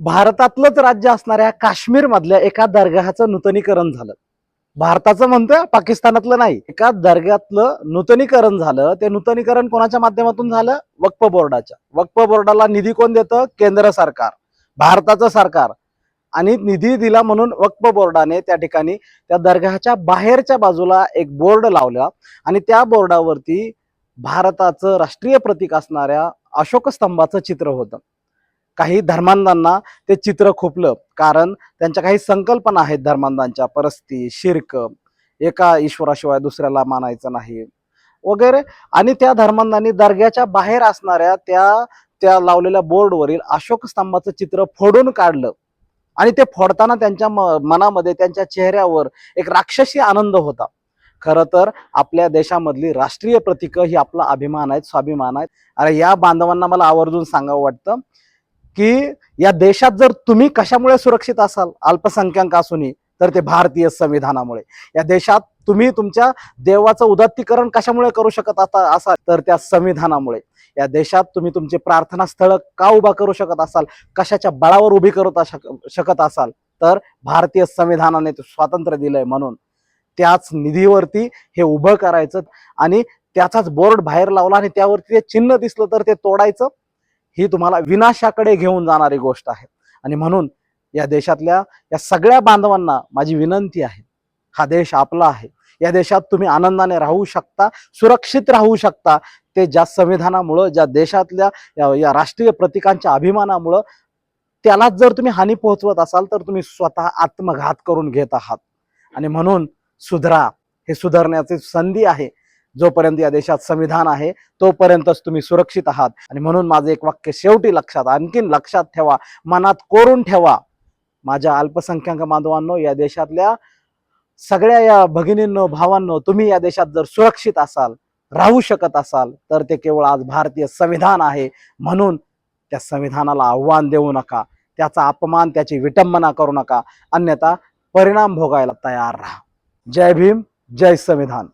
भारतातलंच राज्य असणाऱ्या काश्मीर मधल्या एका दर्गाचं नूतनीकरण झालं. भारताचं म्हणतोय पाकिस्तानातलं नाही. एका दर्ग्यातलं नूतनीकरण झालं. ते नूतनीकरण कोणाच्या माध्यमातून झालं? वक्फ बोर्डाच्या. वक्फ बोर्डाला निधी कोण देतं? केंद्र सरकार. भारताचं सरकार. आणि निधी दिला म्हणून वक्फ बोर्डाने त्या ठिकाणी त्या दर्गाच्या बाहेरच्या बाजूला एक बोर्ड लावला. आणि त्या बोर्डावरती भारताचं राष्ट्रीय प्रतीक असणाऱ्या अशोक स्तंभाचं चित्र होतं. काही धर्मांधांना ते चित्र खुपलं. कारण त्यांच्या काही संकल्पना आहेत धर्मांधांच्या. परस्ती शिर्क एका ईश्वराशिवाय दुसऱ्याला मानायचं नाही. वगैरे. आणि त्या धर्मांधांनी दर्ग्याच्या बाहेर असणाऱ्या त्या त्या लावलेल्या बोर्डवरील अशोक स्तंभाचं चित्र फोडून काढलं. आणि ते फोडताना त्यांच्या म- मनामध्ये त्यांच्या चेहऱ्यावर एक राक्षसी आनंद होता. खरं तर आपल्या देशामधली राष्ट्रीय प्रतीकं ही आपला अभिमान आहेत स्वाभिमान आहेत. अरे या बांधवांना मला आवर्जून सांगावं वाटतं. की या देशात जर तुम्ही कशामुळे सुरक्षित असाल अल्पसंख्याक असूनही तर ते भारतीय संविधानामुळे. या देशात तुम्ही तुमच्या देवाचं उदात्तीकरण कशामुळे करू शकत आता असाल तर त्या संविधानामुळे. या देशात तुम्ही तुमचे प्रार्थना स्थळ का उभा करू शकत असाल कशाच्या बळावर उभी करत शकत असाल तर भारतीय संविधानाने ते स्वातंत्र्य दिलंय म्हणून. त्याच निधीवरती हे उभं करायचं आणि त्याचाच बोर्ड बाहेर लावला आणि त्यावरती ते चिन्ह दिसलं तर ते तोडायचं. ही तुम्हाला विनाशाकडे घेऊन जाणारी गोष्ट आहे. आणि म्हणून या देशातल्या या सगळ्या बांधवांना माझी विनंती आहे हा देश आपला आहे. या देशात तुम्ही आनंदाने राहू शकता सुरक्षित राहू शकता. ते ज्या संविधानामुळं ज्या देशातल्या या- या राष्ट्रीय प्रतीकांच्या अभिमानामुळं त्यालाच जर तुम्ही हानी पोहोचवत असाल तर तुम्ही स्वतः आत्मघात करून घेत आहात. आणि म्हणून सुधरा. हे सुधारण्याची संधी आहे. जोपर्यंत या देशात संविधान आहे तोपर्यंतच तुम्ही सुरक्षित आहात. आणि म्हणून माझं एक वाक्य शेवटी लक्षात आणखीन लक्षात ठेवा मनात कोरून ठेवा. माझ्या अल्पसंख्याक बांधवांनो या देशातल्या सगळ्या या भगिनींनो भावांनो तुम्ही या देशात जर सुरक्षित असाल राहू शकत असाल तर ते केवळ आज भारतीय संविधान आहे. म्हणून त्या संविधानाला आव्हान देऊ नका. त्याचा अपमान त्याची विटंबना करू नका. अन्यथा परिणाम भोगायला तयार राहा. जय भीम जय संविधान.